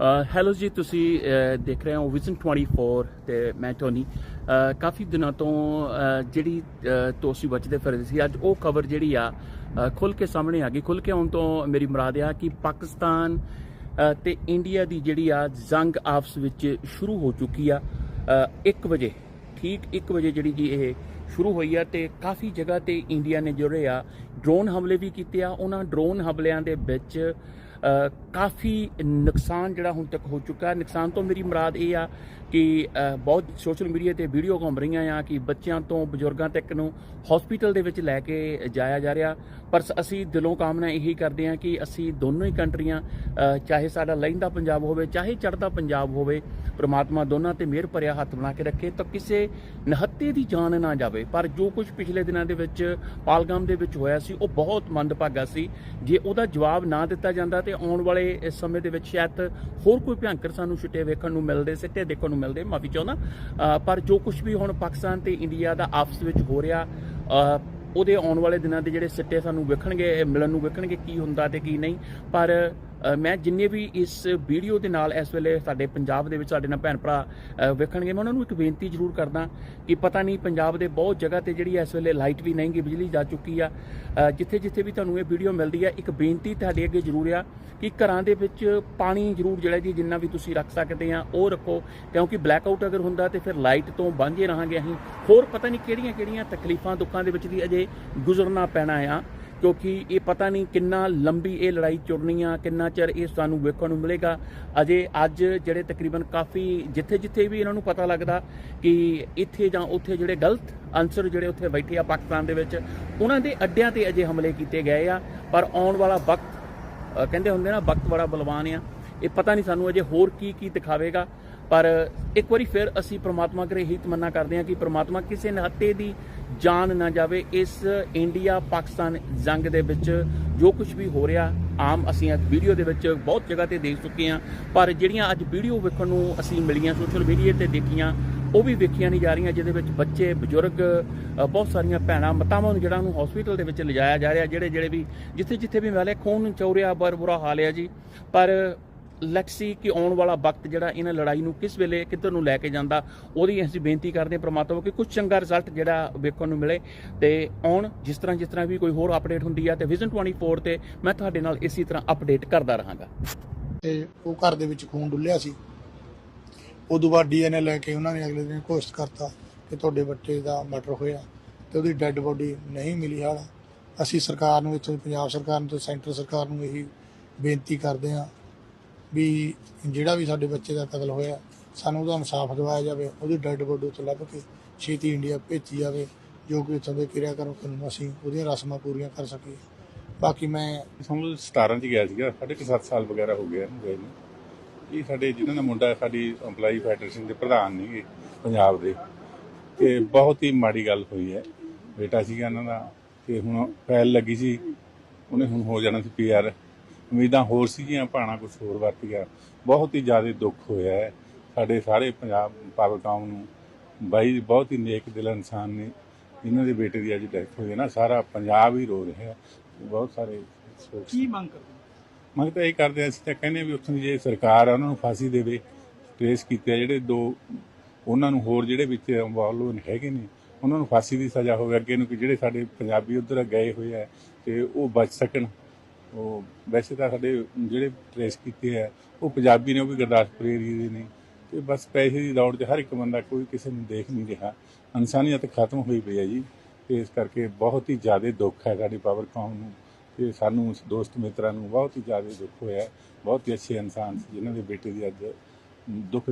Hello ਜੀ ਤੁਸੀਂ ਦੇਖ ਰਹੇ ਹੋ ਵਿਜ਼ਨ 24 ਤੇ ਮੈਂ ਟੋਨੀ ਕਾਫੀ ਦਿਨਾਂ ਤੋਂ ਜਿਹੜੀ ਅਹ, ਬਚਦੇ ਫਿਰਦੇ ਸੀ ਅੱਜ ਉਹ ਖਬਰ ਜਿਹੜੀ ਆ ਖੁੱਲ ਕੇ ਸਾਹਮਣੇ ਆ ਗਈ। ਖੁੱਲ ਕੇ ਆਉਣ ਤੋਂ ਮੇਰੀ ਮੁਰਾਦ ਆ ਕਿ ਪਾਕਿਸਤਾਨ ਅਹ, ਤੇ ਇੰਡੀਆ ਦੀ ਜਿਹੜੀ ਆ ਜੰਗ ਆਪਸ ਵਿੱਚ ਸ਼ੁਰੂ ਹੋ ਚੁੱਕੀ ਆ 1 ਵਜੇ। ਠੀਕ 1 ਵਜੇ ਜਿਹੜੀ ਜੀ ਇਹ ਸ਼ੁਰੂ ਹੋਈ ਆ ਤੇ ਕਾਫੀ ਜਗ੍ਹਾ ਤੇ ਇੰਡੀਆ ਨੇ ਜਿਹੜੇ ਆ। ਡਰੋਨ ਹਮਲੇ ਵੀ ਕੀਤੇ ਆ। ਉਹਨਾਂ ਡਰੋਨ ਹਮਲਿਆਂ ਦੇ ਵਿੱਚ ਕਾਫੀ ਨੁਕਸਾਨ ਜਿਹੜਾ ਹੁਣ ਤੱਕ ਹੋ ਚੁੱਕਾ ਨੁਕਸਾਨ ਤੋਂ ਮੇਰੀ ਮੁਰਾਦ ਇਹ ਆ ਕਿ ਬਹੁਤ ਸੋਸ਼ਲ ਮੀਡੀਆ ਤੇ ਵੀਡੀਓ ਘੁੰਮ ਰਹੀਆਂ ਆ ਕਿ ਬੱਚਿਆਂ ਤੋਂ ਬਜ਼ੁਰਗਾਂ ਤੱਕ ਨੂੰ ਹਸਪੀਟਲ ਦੇ ਵਿੱਚ ਲੈ ਕੇ ਜਾਇਆ ਜਾ ਰਿਹਾ। ਪਰ ਸ- ਅਸੀਂ ਦਿਲੋਂ ਕਾਮਨਾ ਇਹੀ ਕਰਦੇ ਹਾਂ ਕਿ ਅਸੀਂ ਦੋਨੋਂ ਹੀ ਕੰਟਰੀਆਂ ਚਾਹੇ ਸਾਡਾ ਲਹਿੰਦਾ ਪੰਜਾਬ ਹੋਵੇ, ਚਾਹੇ ਚੜ੍ਹਦਾ ਪੰਜਾਬ ਹੋਵੇ, ਪ੍ਰਮਾਤਮਾ ਦੋਨਾਂ ਤੇ ਮਿਹਰ ਭਰਿਆ ਹੱਥ ਬਣਾ ਕੇ ਰੱਖੇ ਤਾਂ ਕਿਸੇ ਨਹੱਤੇ ਦੀ ਜਾਨ ਨਾ ਜਾਵੇ। ਪਰ ਜੋ ਕੁਝ ਪਿਛਲੇ ਦਿਨਾਂ ਦੇ ਵਿੱਚ ਪਾਲਗਾਮ ਦੇ ਵਿੱਚ ਹੋਇਆ ਸੀ, ਉਹ ਬਹੁਤ ਮੰਦਭਾਗਾ ਸੀ। ਜੇ ਉਹਦਾ ਜਵਾਬ ਨਾ ਦਿੱਤਾ ਜਾਂਦਾ ਤੇ ਆਉਣ ਵਾਲੇ ਸਮੇਂ ਦੇ ਵਿੱਚ ਸ਼ਾਇਦ ਹੋਰ ਕੋਈ ਭਿਆਨਕ ਸਾਨੂੰ ਛਿੱਟੇ ਵੇਖਣ ਨੂੰ ਮਿਲਦੇ, ਸਿੱਟੇ ਦੇਖਣ ਨੂੰ ਮਿਲਦੇ, ਮਾਫੀ ਚਾਹੁੰਦਾ। ਪਰ ਜੋ ਕੁਝ ਵੀ ਹੁਣ ਪਾਕਿਸਤਾਨ ਤੇ ਇੰਡੀਆ ਦਾ ਆਪਸ ਵਿੱਚ ਹੋ ਰਿਹਾ ਉਹਦੇ ਆਉਣ ਵਾਲੇ ਦਿਨਾਂ ਦੇ ਜਿਹੜੇ ਸਿੱਟੇ ਸਾਨੂੰ ਵੇਖਣਗੇ ਮਿਲਣ ਨੂੰ ਵੇਖਣਗੇ ਕੀ ਹੁੰਦਾ ਤੇ ਕੀ ਨਹੀਂ। ਪਰ ਮੈਂ ਜਿੰਨੇ ਵੀ ਇਸ ਵੀਡੀਓ ਦੇ ਨਾਲ ਇਸ ਵੇਲੇ ਸਾਡੇ ਪੰਜਾਬ ਦੇ ਵਿੱਚ ਸਾਡੇ ਨਾਲ ਭੈਣ ਭਰਾ ਵੇਖਣਗੇ, ਮੈਂ ਉਹਨਾਂ ਨੂੰ ਇੱਕ ਬੇਨਤੀ ਜ਼ਰੂਰ ਕਰਦਾ ਕਿ ਪਤਾ ਨਹੀਂ ਪੰਜਾਬ ਦੇ ਬਹੁਤ ਜਗ੍ਹਾ ਤੇ ਜਿਹੜੀ ਇਸ ਵੇਲੇ ਲਾਈਟ ਵੀ ਨਹੀਂ ਬਿਜਲੀ ਜਾ ਚੁੱਕੀ ਆ। ਜਿੱਥੇ ਜਿੱਥੇ ਵੀ ਤੁਹਾਨੂੰ ਇਹ ਵੀਡੀਓ ਮਿਲਦੀ ਆ, ਇੱਕ ਬੇਨਤੀ ਤੁਹਾਡੇ ਅੱਗੇ ਜ਼ਰੂਰ ਆ ਕਿ ਘਰਾਂ ਦੇ ਵਿੱਚ ਪਾਣੀ ਜ਼ਰੂਰ ਜਿਹੜਾ ਜੀ ਜਿੰਨਾ ਵੀ ਤੁਸੀਂ ਰੱਖ ਸਕਦੇ ਆ, ਉਹ ਰੱਖੋ। ਕਿਉਂਕਿ ਬਲੈਕ ਆਊਟ ਅਗਰ ਹੁੰਦਾ ਤੇ ਫਿਰ ਲਾਈਟ ਤੋਂ ਵਾਂਝੇ ਰਹਾਂਗੇ ਅਸੀਂ। ਹੋਰ ਪਤਾ ਨਹੀਂ ਕਿਹੜੀਆਂ ਕਿਹੜੀਆਂ ਤਕਲੀਫਾਂ ਦੁੱਖਾਂ ਦੇ ਵਿੱਚ ਦੀ ਅਜੇ ਗੁਜ਼ਰਨਾ ਪੈਣਾ ਆ। ਕਿਉਂਕਿ ਇਹ ਪਤਾ ਨਹੀਂ ਕਿੰਨਾ ਲੰਬੀ ਇਹ ਲੜਾਈ ਚੁਰਨੀ ਆ ਕਿੰਨਾ ਚਿਰ ਇਹ ਸਾਨੂੰ ਵੇਖਣ ਨੂੰ ਮਿਲੇਗਾ। ਅਜੇ ਅੱਜ ਜਿਹੜੇ ਤਕਰੀਬਨ ਕਾਫੀ ਜਿੱਥੇ ਜਿੱਥੇ ਵੀ ਇਹਨਾਂ ਨੂੰ ਪਤਾ ਲੱਗਦਾ ਕਿ ਇੱਥੇ ਜਾਂ ਉੱਥੇ ਜਿਹੜੇ ਗਲਤ ਅਨਸਰ ਜਿਹੜੇ ਉੱਥੇ ਬੈਠੇ ਆ ਪਾਕਿਸਤਾਨ ਦੇ ਵਿੱਚ, ਉਹਨਾਂ ਦੇ ਅੱਡਿਆਂ ਤੇ ਅਜੇ ਹਮਲੇ ਕੀਤੇ ਗਏ ਆ। ਪਰ ਆਉਣ ਵਾਲਾ ਵਕਤ ਕਹਿੰਦੇ ਹੁੰਦੇ ਨਾ, ਵਕਤ ਬੜਾ ਬਲਵਾਨ ਆ। ਇਹ ਪਤਾ ਨਹੀਂ ਸਾਨੂੰ ਅਜੇ ਹੋਰ ਕੀ ਕੀ ਦਿਖਾਵੇਗਾ। ਪਰ ਇੱਕ ਵਾਰੀ ਫਿਰ ਅਸੀਂ ਪ੍ਰਮਾਤਮਾ ਕਰੇ ਇਹੀ ਤਮੰਨਾ ਕਰਦੇ ਹਾਂ ਕਿ ਪ੍ਰਮਾਤਮਾ ਕਿਸੇ ਨਹੱਤੇ ਦੀ ਜਾਨ ਨਾ ਜਾਵੇ ਇਸ ਇੰਡੀਆ ਪਾਕਿਸਤਾਨ ਜੰਗ ਦੇ ਵਿੱਚ ਜੋ ਕੁਝ ਵੀ ਹੋ ਰਿਹਾ, ਆਮ ਅਸੀਂ ਅੱਜ ਵੀਡੀਓ ਦੇ ਵਿੱਚ ਬਹੁਤ ਜਗ੍ਹਾ ਤੇ ਦੇਖ ਚੁੱਕੇ ਹਾਂ, ਪਰ ਜਿਹੜੀਆਂ ਅੱਜ ਵੀਡੀਓ ਵੇਖਣ ਨੂੰ ਅਸੀਂ ਮਿਲੀਆਂ ਸੋਸ਼ਲ ਮੀਡੀਆ ਤੇ ਦੇਖੀਆਂ, ਉਹ ਵੀ ਵੇਖੀਆਂ ਨਹੀਂ ਜਾ ਰਹੀਆਂ, ਜਿਹਦੇ ਵਿੱਚ ਬੱਚੇ, ਬਜ਼ੁਰਗ ਬਹੁਤ ਸਾਰੀਆਂ ਭੈਣਾਂ, ਮਾਤਾਵਾਂ ਨੂੰ ਜਿਹੜਾ ਨੂੰ ਹਸਪੀਟਲ ਦੇ ਵਿੱਚ ਲਿਜਾਇਆ ਜਾ ਰਿਹਾ, ਜਿਹੜੇ ਜਿਹੜੇ ਵੀ ਜਿੱਥੇ ਜਿੱਥੇ ਵੀ ਮਿਲੇ ਖੂਨ ਚੌਰਿਆ ਬਰ ਬੁਰਾ ਹਾਲ ਹੈ ਜੀ। ਪਰ ਲੈਟਸ ਸੀ ਕਿ ਆਉਣ ਵਾਲਾ ਵਕਤ ਜਿਹੜਾ ਇਹਨਾਂ ਲੜਾਈ ਨੂੰ ਕਿਸ ਵੇਲੇ ਕਿੱਧਰ ਨੂੰ ਲੈ ਕੇ ਜਾਂਦਾ, ਉਹਦੀ ਅਸੀਂ ਬੇਨਤੀ ਕਰਦੇ ਹਾਂ ਪ੍ਰਮਾਤਮਾ ਕਿ ਕੁਝ ਚੰਗਾ ਰਿਜ਼ਲਟ ਜਿਹੜਾ ਵੇਖਣ ਨੂੰ ਮਿਲੇ ਤੇ ਆਉਣ, ਜਿਸ ਤਰ੍ਹਾਂ ਜਿਸ ਤਰ੍ਹਾਂ ਵੀ ਕੋਈ ਹੋਰ ਅਪਡੇਟ ਹੁੰਦੀ ਆ ਤੇ ਵਿਜ਼ਨ 24 ਤੇ ਮੈਂ ਤੁਹਾਡੇ ਨਾਲ ਇਸੇ ਤਰ੍ਹਾਂ ਅਪਡੇਟ ਕਰਦਾ ਰਹਾਂਗਾ। ਤੇ ਉਹ ਘਰ ਦੇ ਵਿੱਚ ਖੂਨ ਡੁੱਲਿਆ ਸੀ। ਉਦੋਂ ਬਾਅਦ ਡੀਐਨਏ ਲੈ ਕੇ ਉਹਨਾਂ ਨੇ ਅਗਲੇ ਦਿਨ ਘੋਸ਼ਿਤ ਕਰਤਾ ਕਿ ਤੁਹਾਡੇ ਬੱਚੇ ਦਾ ਮਰਡਰ ਹੋਇਆ ਤੇ ਉਹਦੀ ਡੈੱਡ ਬੋਡੀ ਨਹੀਂ ਮਿਲੀ ਹਾਲ। ਅਸੀਂ ਸਰਕਾਰ ਨੂੰ ਇੱਥੋਂ, ਪੰਜਾਬ ਸਰਕਾਰ ਨੂੰ ਤੇ ਸੈਂਟਰ ਸਰਕਾਰ ਨੂੰ ਇਹੀ ਬੇਨਤੀ ਕਰਦੇ ਹਾਂ ਵੀ ਜਿਹੜਾ ਵੀ ਸਾਡੇ ਬੱਚੇ ਦਾ ਕਤਲ ਹੋਇਆ, ਸਾਨੂੰ ਉਹਦਾ ਇਨਸਾਫ ਦਿਵਾਇਆ ਜਾਵੇ, ਉਹਦੀ ਡੈੱਡ ਬੋਡੀ ਉੱਥੇ ਲੱਭ ਕੇ ਛੇਤੀ ਇੰਡੀਆ ਭੇਜੀ ਜਾਵੇ, ਜੋ ਕਿ ਉੱਥੋਂ ਦੇ ਕਿਰਿਆ ਕਰੋ ਕਾਨੂੰਨ ਅਸੀਂ ਉਹਦੀਆਂ ਰਸਮਾਂ ਪੂਰੀਆਂ ਕਰ ਸਕੀਏ। ਬਾਕੀ ਮੈਂ ਸਾਨੂੰ 17 ਚ ਗਿਆ ਸੀਗਾ ਸਾਡੇ ਕੁ ਸੱਤ ਸਾਲ ਵਗੈਰਾ ਹੋ ਗਏ ਇਹਨੂੰ ਗਏ ਨੂੰ। ਇਹ ਸਾਡੇ ਜਿਹਨਾਂ ਦਾ ਮੁੰਡਾ ਸਾਡੀ EMPLOYE ਫੈਡਰੇਸ਼ਨ ਦੇ ਪ੍ਰਧਾਨ ਨੇਗੇ ਪੰਜਾਬ ਦੇ। ਤੇ ਬਹੁਤ ਹੀ ਮਾੜੀ ਗੱਲ ਹੋਈ ਹੈ। ਬੇਟਾ ਸੀਗਾ ਇਹਨਾਂ ਦਾ, ਤੇ ਹੁਣ ਫੈਲ ਲੱਗੀ ਸੀ। ਉਹਨੇ ਹੁਣ ਹੋ ਜਾਣਾ ਸੀ ਪੀਆਰ ਉਮੀਦਾਂ ਹੋਰ ਸੀਗੀਆਂ ਭਾਣਾ ਕੁਝ ਹੋਰ ਵਰਤ ਗਿਆ। ਬਹੁਤ ਹੀ ਜ਼ਿਆਦਾ ਦੁੱਖ ਹੋਇਆ ਹੈ। ਸਾਡੇ ਸਾਰੇ ਪੰਜਾਬ ਪਾਵਰ ਕੌਮ ਨੂੰ ਬਾਈ ਬਹੁਤ ਹੀ ਨੇਕ ਦਿਲ ਇਨਸਾਨ ਨੇ। ਜਿਨ੍ਹਾਂ ਦੇ ਬੇਟੇ ਦੀ ਅੱਜ ਡੈਥ ਹੋਈ ਹੈ ਨਾ ਸਾਰਾ ਪੰਜਾਬ ਹੀ ਰੋ ਰਿਹਾ ਬਹੁਤ ਸਾਰੇ ਸੋਚ ਕੀ ਮੰਗ ਕਰਦੇ? ਮੰਗ ਤਾਂ ਇਹ ਕਰਦੇ ਅਸੀਂ ਤਾਂ ਕਹਿੰਦੇ ਵੀ ਉੱਥੋਂ ਦੀ ਜੇ ਸਰਕਾਰ ਆ ਉਹਨਾਂ ਨੂੰ ਫਾਂਸੀ ਦੇਵੇ ਟ੍ਰੇਸ ਕੀਤੇ ਜਿਹੜੇ ਦੋ ਉਹਨਾਂ ਨੂੰ ਹੋਰ ਜਿਹੜੇ ਵਿੱਚ ਇਨਵੋਲਵ ਹੈਗੇ ਨੇ ਉਹਨਾਂ ਨੂੰ ਫਾਂਸੀ ਦੀ ਸਜ਼ਾ ਹੋਵੇ ਅੱਗੇ ਨੂੰ ਕਿ ਜਿਹੜੇ ਸਾਡੇ ਪੰਜਾਬੀ ਉਧਰ ਗਏ ਹੋਏ ਆ ਤੇ ਉਹ ਬਚ ਸਕਣ। ਉਹ ਵੈਸੇ ਤਾਂ ਸਾਡੇ ਜਿਹੜੇ ਟ੍ਰੇਸ ਕੀਤੇ ਆ, ਉਹ ਪੰਜਾਬੀ ਨੇ, ਉਹ ਵੀ ਗੁਰਦਾਸਪੁਰ ਏਰੀਏ ਦੇ ਨੇ। ਤੇ ਬਸ ਪੈਸੇ ਦੀ ਦੌੜ 'ਚ ਹਰ ਇੱਕ ਬੰਦਾ ਕੋਈ ਕਿਸੇ ਨੂੰ ਦੇਖ ਨਹੀਂ ਰਿਹਾ। ਇਨਸਾਨੀਅਤ ਖਤਮ ਹੋਈ ਪਈ ਹੈ ਜੀ। ਤੇ ਇਸ ਕਰਕੇ ਬਹੁਤ ਹੀ ਜ਼ਿਆਦਾ ਦੁੱਖ ਹੈ ਸਾਡੀ ਪਾਵਰ ਕੌਮ ਨੂੰ। ਤੇ ਸਾਨੂੰ, ਉਸ ਦੋਸਤ ਮਿੱਤਰਾਂ ਨੂੰ ਬਹੁਤ ਹੀ ਜ਼ਿਆਦਾ ਦੁੱਖ ਹੋਇਆ। ਬਹੁਤ ਹੀ ਅੱਛੇ ਇਨਸਾਨ ਸੀ, ਜਿਨ੍ਹਾਂ ਦੇ ਬੇਟੇ ਦੀ ਅੱਜ ਦੁੱਖ